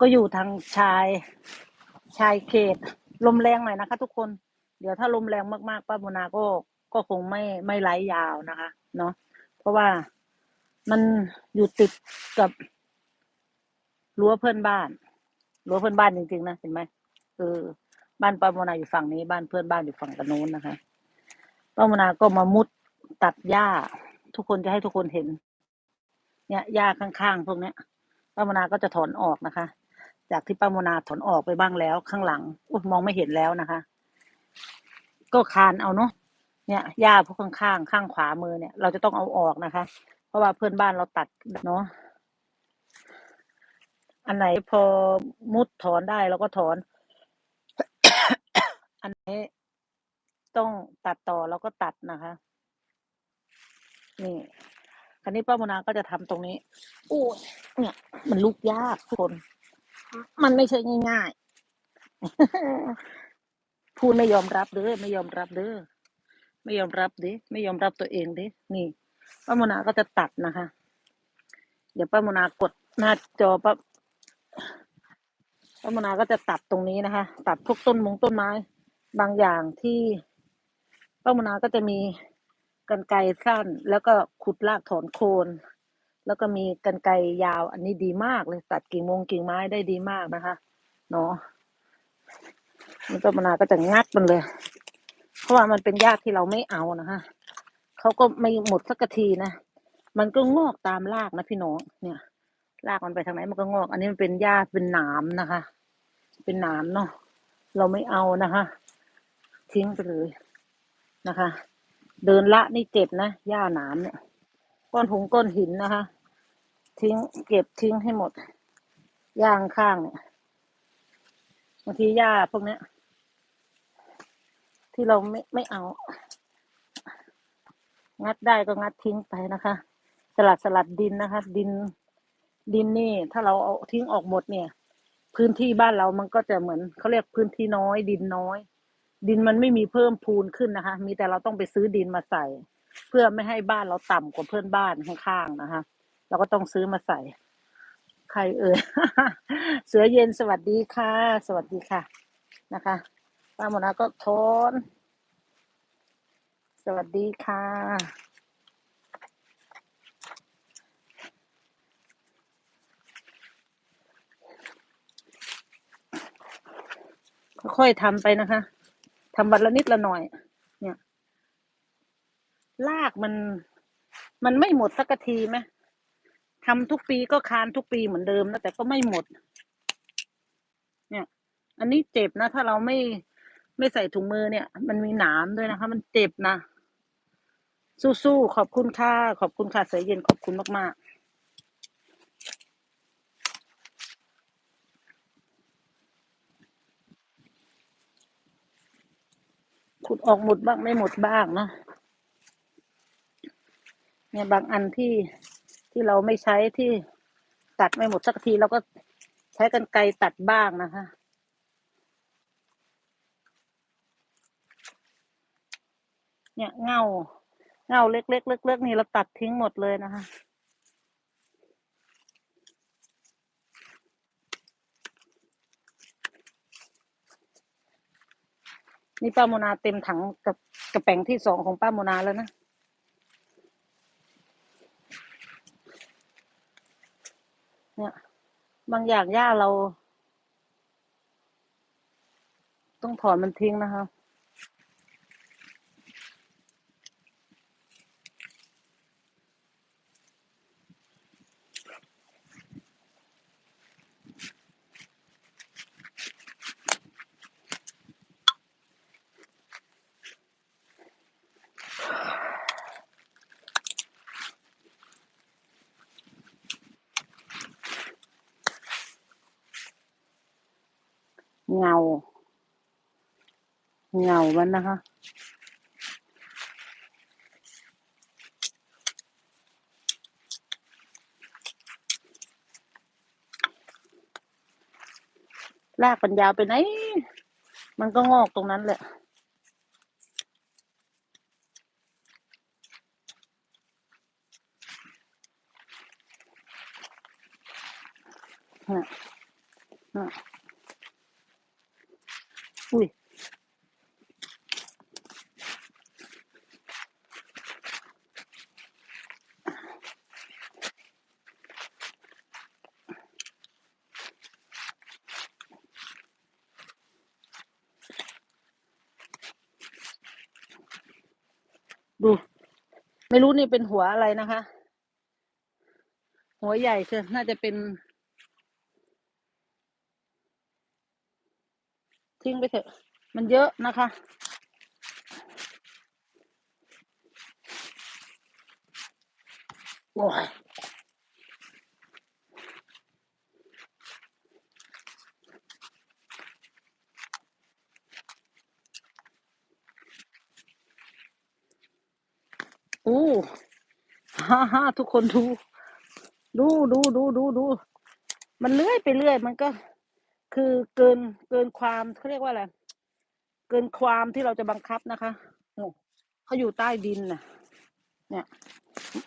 ก็อยู่ทางชายชายเขต ลมแรงหน่อยนะคะ ทุกคน เดี๋ยวถ้าลมแรงมากๆป้าโมนาก็ก็คงไม่ไม่ไหลยาวนะคะ เนาะเพราะว่ามันอยู่ติดกับรั้วเพื่อนบ้านรั้วเพื่อนบ้านจริงๆนะเห็นไหมเออบ้านป้าโมนาอยู่ฝั่งนี้ บ้านเพื่อนบ้านอยู่ฝั่งกันโน้นนะคะป้าโมนาก็มามุดตัดหญ้า ทุกคนจะให้ทุกคนเห็น เนี่ยหญ้าข้างๆพวกเนี้ยป้าโมนาก็จะถอนออกนะคะ จากที่ป้าโมนาถอนออกไปบ้างแล้ว ข้างหลังอยมองไม่เห็นแล้วนะคะ ก็คานเอาเนาะเนี่ยหญ้าพวกข้างๆข้างขวามือเนี่ย เราจะต้องเอาออกนะคะ เพราะว่าเพื่อนบ้านเราตัดเนาะอันไหนพอมุดถอนได้เราก็ถอน อันไหนต้องตัดต่อเราก็ตัดนะคะ นี่คราวนี้ป้าโมนาก็จะทำตรงนี้โอ้เนี่ย มันลุกยากทุกคน มันไม่ใช่ง่ายๆ พูดไม่ยอมรับเด้อไม่ยอมรับเด้อไม่ยอมรับดิไม่ยอมรับตัวเองดินี่ป้าโมนาก็จะตัดนะคะ เดี๋ยวป้าโมนากดหน้าจอป้าป้าโมนาก็จะตัดตรงนี้นะคะ ตัดพวกต้นมงต้นไม้ บางอย่างที่ป้าโมนาก็จะมีกรรไกรสั้น แล้วก็ขุดรากถอนโคน แล้วก็มีกรรไกรยาว อันนี้ดีมากเลยตัดกิ่งมงกิ่งไม้ได้ดีมากนะคะเนาะมันป้าโมนาก็จะงัดมันเลย เพราะว่ามันเป็นหญ้าที่เราไม่เอานะคะเขาก็ไม่หมดสักทีนะมันก็งอกตามรากนะพี่น้องเนี่ยรากมันไปทางไหนมันก็งอก อันนี้มันเป็นหญ้าเป็นหนามนะคะ เป็นหนามเนาะเราไม่เอานะคะทิ้งไปเลยนะคะ เดินละนี่เจ็บนะหญ้าหนามเนี่ยก้อนหงก้อนหินนะคะ ทิ้ง เก็บทิ้งให้หมดย่างข้างเนี่ยบางทีหญ้าพวกเนี้ย ที่เราไม่ไม่เอา งัดได้ก็งัดทิ้งไปนะคะ สลัดสลัดดินนะคะ ดินดินนี่ ถ้าเราเอาทิ้งออกหมดเนี่ย พื้นที่บ้านเรามันก็จะเหมือนเขาเรียกพื้นที่น้อย ดินน้อย ดินมันไม่มีเพิ่มพูนขึ้นนะคะ มีแต่เราต้องไปซื้อดินมาใส่ เพื่อไม่ให้บ้านเราต่ำกว่าเพื่อนบ้านข้างๆนะคะ เราก็ต้องซื้อมาใส่ ใครเอ่ยเสือเย็นสวัสดีค่ะ สวัสดีค่ะ นะคะป้ามนะก็ทนสวัสดีค่ะ ค่อยๆทำไปนะคะทำวันละนิดละหน่อย เนี่ยรากมัน มันไม่หมดสักทีไหม ทำทุกปีก็คานทุกปีเหมือนเดิมนะแต่ก็ไม่หมด เนี่ย อันนี้เจ็บนะ ถ้าเราไม่ไม่ใส่ถุงมือเนี่ย มันมีหนามด้วยนะคะ มันเจ็บนะ สู้ๆขอบคุณค่ะขอบคุณค่ะเสยเย็นขอบคุณมากๆขุดออกหมดบ้างไม่หมดบ้างเนาะเนี่ยบางอันที่ ที่เราไม่ใช้ที่ตัดไม่หมดสักทีเราก็ใช้กันไกรตัดบ้างนะคะ เนี่ยเงาเงาเล็กๆเล็กๆนี่เราตัดทิ้งหมดเลยนะคะนี่ป้าโมนาเต็มถังกับกระแป้งที่สองของป้าโมนาแล้วนะ เนี่ย บางอย่างหญ้าเรา ต้องถอนมันทิ้งนะคะ เงา เงามันนะคะ ลากมันยาวไปไหน มันก็งอกตรงนั้นแหละ เนี่ย อะอุ้ย ดู ไม่รู้นี่เป็นหัวอะไรนะคะ หัวใหญ่เชียน่าจะเป็น ทิ้งไปเถอะ มันเยอะนะคะโอ้ย อ้ฮ่าฮ่าทุกคนดู ดูดูดูดูดู มันเลื่อยไปเรื่อย มันก็ คือเกินเกินความเขาเรียกว่าอะไร เกินความที่เราจะบังคับนะคะโอ้เขาอยู่ใต้ดินน่ะ เนี่ย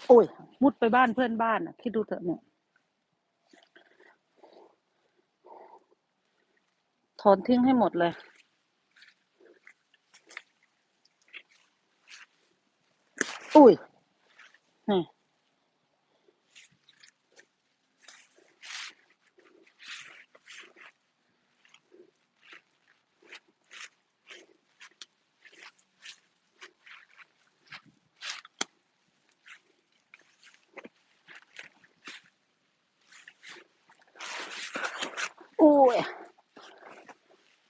โอ้ย มุดไปบ้านเพื่อนบ้านน่ะคิดดูเถอะเนี่ย ถอนทิ้งให้หมดเลย อุ้ยนี่อุ้ย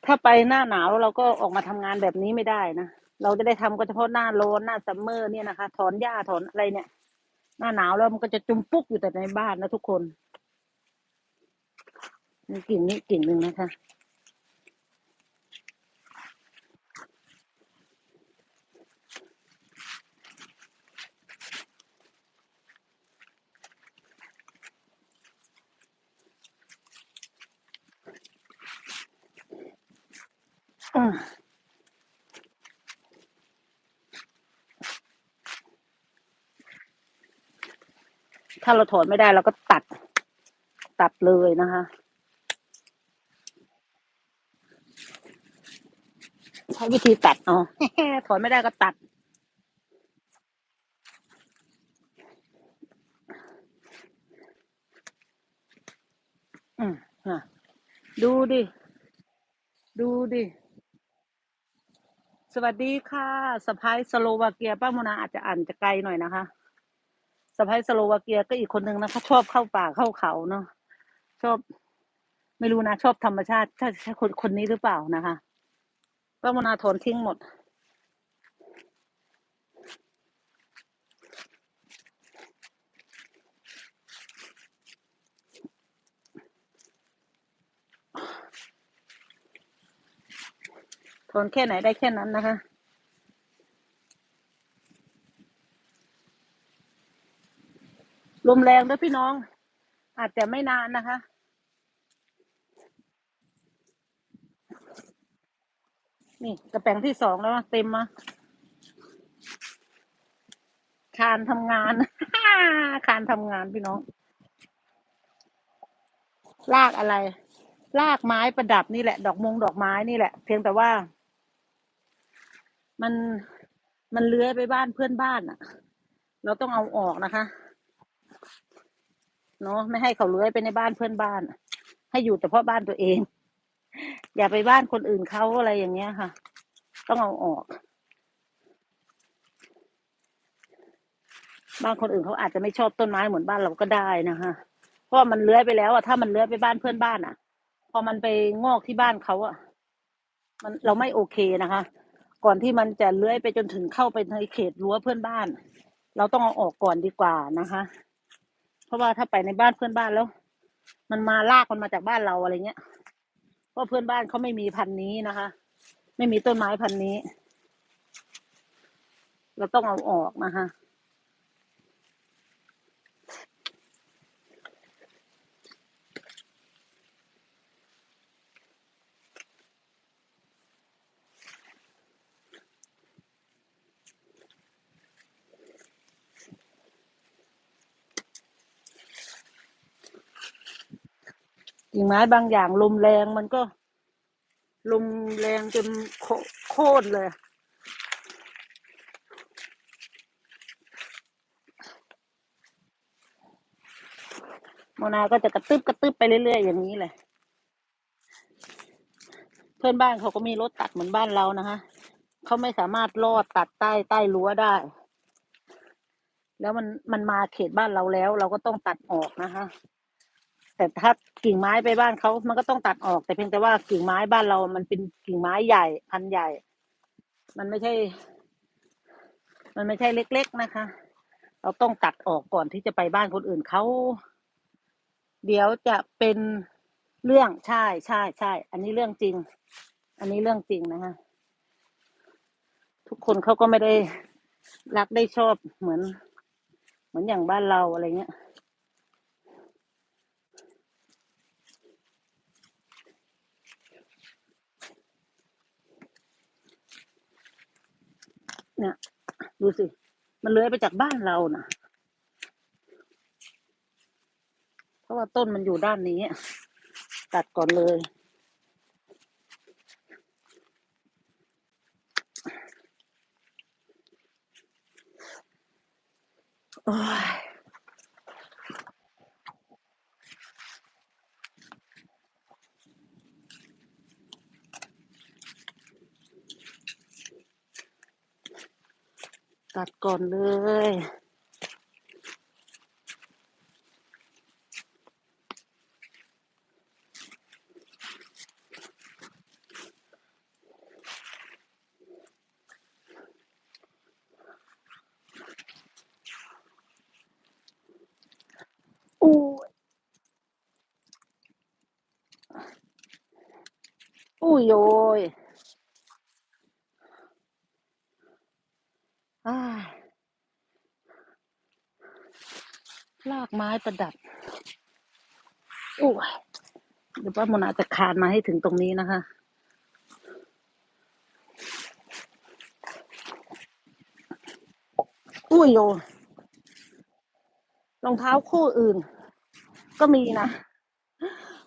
ถ้าไปหน้าหนาวเราก็ออกมาทำงานแบบนี้ไม่ได้นะ เราจะได้ทำก็เฉพาะหน้าร้อนหน้าซัมเมอร์เนี่ยนะคะ ถอนหญ้าถอนอะไรเนี่ย หน้าหนาวแล้วมันก็จะจุมปุ๊กอยู่แต่ในบ้านนะทุกคน มีกิ่นนี้กลิ่นหนึ่งนะคะ อืม ถ้าเราถอนไม่ได้เราก็ตัด ตัดเลยนะคะ ใช้วิธีตัดเอาถอนไม่ได้ก็ตัด อืมอะดูดิ ดูดิ สวัสดีค่ะสะพ้ายสโลวาเกียป้าโมนาอาจจะอ่านจะไกลหน่อยนะคะ สะพ้ายสโลวาเกียก็อีกคนนึงนะคะชอบเข้าป่าเข้าเขาเนาะชอบ ไม่รู้นะชอบธรรมชาติถ้าใช่คนคนนี้หรือเปล่านะคะป้ามนาถอนทิ้งหมดถอนแค่ไหนได้แค่นั้นนะคะ ลมแรงด้วยพี่น้อง อาจจะไม่นานนะคะ นี่กระแปงที่สองแล้วเต็มมาคานทำงาน คานทำงานพี่น้อง ลากอะไร ลากไม้ประดับนี่แหละ ดอกมงดอกไม้นี่แหละ เพียงแต่ว่า มันมันเลื้อยไปบ้านเพื่อนบ้านอะ เราต้องเอาออกนะคะ เนาะไม่ให้เขาเลื้อยไปในบ้านเพื่อนบ้าน ให้อยู่แต่เพาะบ้านตัวเอง อย่าไปบ้านคนอื่นเขาอะไรอย่างเงี้ยค่ะ ต้องเอาออก บ้านคนอื่นเขาอาจจะไม่ชอบต้นไม้เหมือนบ้านเราก็ได้นะคะเพราะมันเลื้อยไปแล้วอะถ้ามันเลื้อยไปบ้านเพื่อนบ้านอะพอมันไปงอกที่บ้านเขาอะมันเราไม่โอเคนะคะ ก่อนที่มันจะเลื้อยไปจนถึงเข้าไปในเขตรั้วเพื่อนบ้าน เราต้องเอาออกก่อนดีกว่านะคะ เพราะว่าถ้าไปในบ้านเพื่อนบ้านแล้ว มันมาลากมันมาจากบ้านเราอะไรเงี้ยเพราะเพื่อนบ้านเขาไม่มีพันธุ์นี้นะคะ ไม่มีต้นไม้พันธุ์นี้ เราต้องเอาออกนะคะ กิ่งไม้บางอย่างลมแรงมันก็ ลมแรงจนโค่นเลยโมนาก็จะกระตึบกระตึบไปเรื่อยๆอย่างนี้แหละ เพื่อนบ้านเขาก็มีรถตัดเหมือนบ้านเรานะคะเขาไม่สามารถลอดตัดใต้ใต้รั้วได้ แล้วมันมันมาเขตบ้านเราแล้ว เราก็ต้องตัดออกนะคะ แต่ถ้ากิ่งไม้ไปบ้านเขามันก็ต้องตัดออก แต่เพียงแต่ว่ากิ่งไม้บ้านเรามันเป็นกิ่งไม้ใหญ่พันใหญ่ มันไม่ใช่ มันไม่ใช่เล็ก ๆนะคะ เราต้องตัดออกก่อนที่จะไปบ้านคนอื่นเขาเดี๋ยวจะเป็นเรื่องใช่ใช่ใช่อันนี้เรื่องจริง อันนี้เรื่องจริงนะคะทุกคนเขาก็ไม่ได้รักได้ชอบเหมือน เหมือนอย่างบ้านเราอะไรเงี้ย เนี่ย ดูสิ มันเลื้อยไปจากบ้านเราน่ะ เพราะว่าต้นมันอยู่ด้านนี้ ตัดก่อนเลย โอ้ย ตัดก่อนเลยอู้ยอู้ยโยยอ้ายลาก ไม้ประดับอู้ยเดี๋ยวป้ามนาจะคานมาให้ถึงตรงนี้นะคะ อุ้ยโยรองเท้าคู่อื่น ก็มีนะ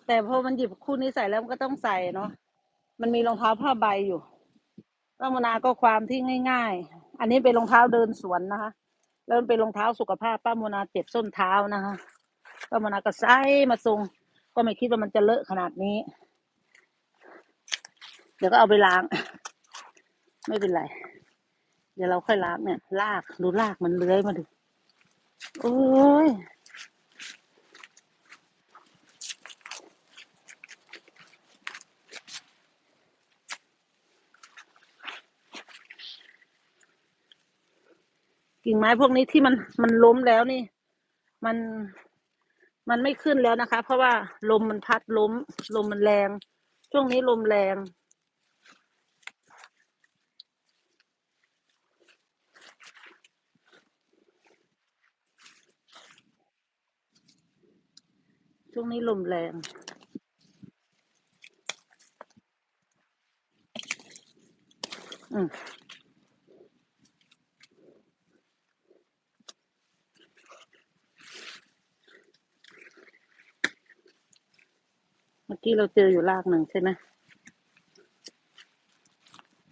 แต่พอมันหยิบคู่นี้ใส่แล้วมันก็ต้องใส่เนาะ มันมีรองเท้าผ้าใบอยู่ป้ามนาก็ความที่ง่าย ๆ อันนี้เป็นรองเท้าเดินสวนนะคะ แล้วมันเป็นรองเท้าสุขภาพป้าโมนาเจ็บส้นเท้านะคะป้าโมนาก็ใส่มาทรงก็ไม่คิดว่ามันจะเลอะขนาดนี้ เดี๋ยวก็เอาไปล้าง ไม่เป็นไร เดี๋ยวเราค่อยล้างเนี่ย ลากดูลากมันเลื้อยมาดิโอ้ย กิ่งไม้พวกนี้ที่มันมันล้มแล้วนี่ มันมันไม่ขึ้นแล้วนะคะ เพราะว่าลมมันพัดล้ม ลมมันแรง ช่วงนี้ลมแรง ช่วงนี้ลมแรงอืม มื่อกี้เราเจออยู่รากหนึ่งใช่ไหม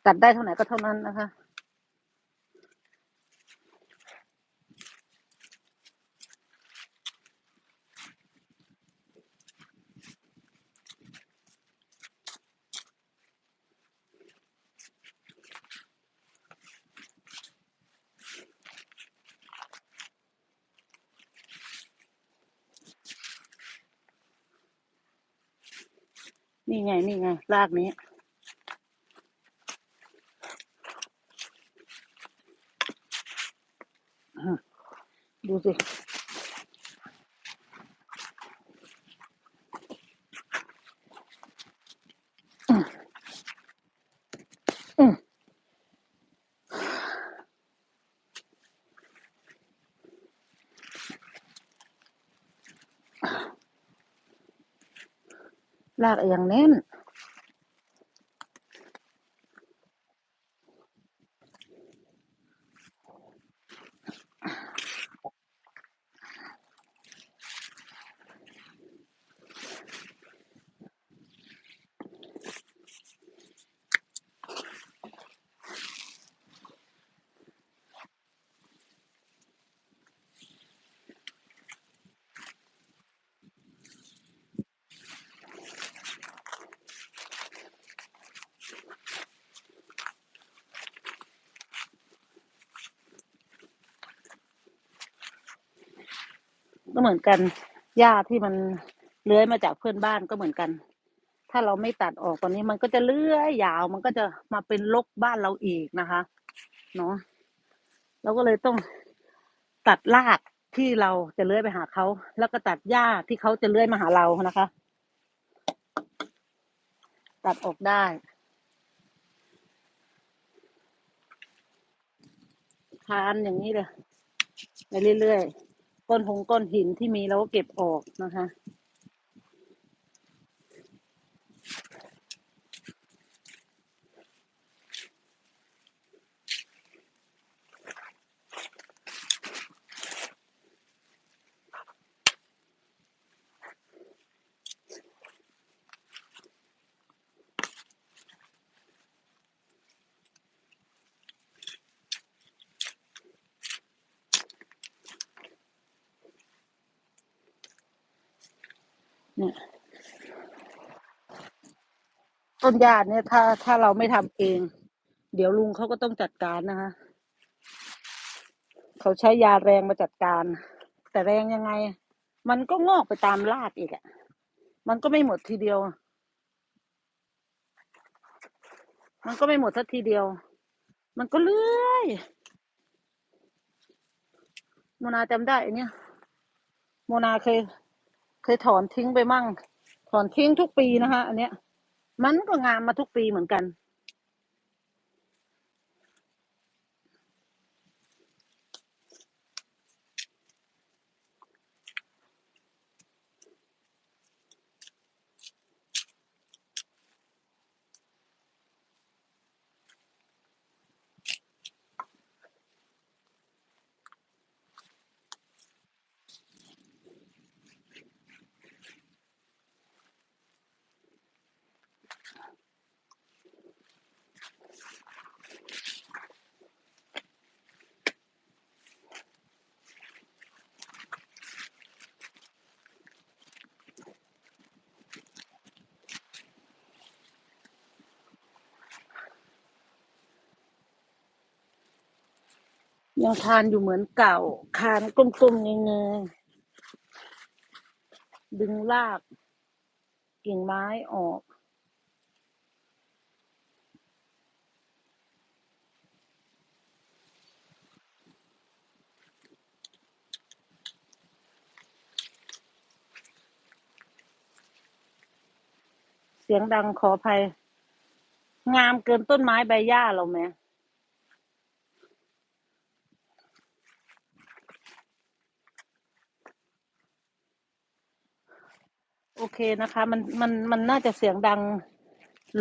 ตัดได้เท่าไหร่ก็เท่านั้นนะคะ นี่ไง นี่ไง รากนี้ ดูสิ รากอย่างแน่น ก็เหมือนกันหญ้าที่มันเลื้อยมาจากเพื่อนบ้านก็เหมือนกัน ถ้าเราไม่ตัดออกตอนนี้มันก็จะเลื้อยยาว มันก็จะมาเป็นรกบ้านเราอีกนะคะ เนาะเราก็เลยต้องตัดรากที่เราจะเลื้อยไปหาเขา แล้วก็ตัดหญ้าที่เขาจะเลื้อยมาหาเรานะคะ ตัดออกได้คานอย่างนี้เลยไปเรื่อยๆ ก้อนหงก้อนหินที่มีเราก็เก็บออกนะคะ เนี่ยต้นหญ้าเนี่ยถ้าถ้าเราไม่ทำเอง เดี๋ยวลุงเขาก็ต้องจัดการนะคะเขาใช้ยาแรงมาจัดการ แต่แรงยังไง มันก็งอกไปตามรากอีกอะ่ะ มันก็ไม่หมดทีเดียว มันก็ไม่หมดสักทีเดียว มันก็เลื่อยโมนาจำได้อันเนี้ยโมนาเคย เคยถอนทิ้งไปมั่ง ถอนทิ้งทุกปีนะคะอันเนี้ย มันก็งามมาทุกปีเหมือนกัน ยังคานอยู่เหมือนเก่า คานกลมๆเงยๆดึงรากกิ่งไม้ออก เสียงดังขออภัย งามเกินต้นไม้ใบหญ้าเราไหม โอเคนะคะ มันมันมันน่าจะเสียงดัง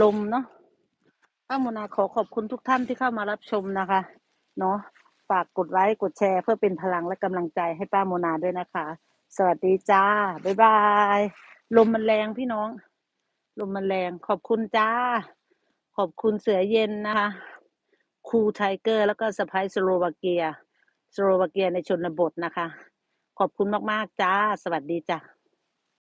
ลมเนาะป้าโมนาขอขอบคุณทุกท่านที่เข้ามารับชมนะคะ เนาะฝากกดไลค์กดแชร์เพื่อเป็นพลังและกำลังใจให้ป้าโมนาด้วยนะคะ สวัสดีจ้า บ๊ายบาย ลมมันแรงพี่น้อง ลมมันแรง ขอบคุณจ้า ขอบคุณเสือเย็นนะคะครูไทเกอร์ แล้วก็สไปสโลวาเกีย สโลวาเกียในชนบทนะคะ ขอบคุณมาก ๆ จ้า สวัสดีจ้า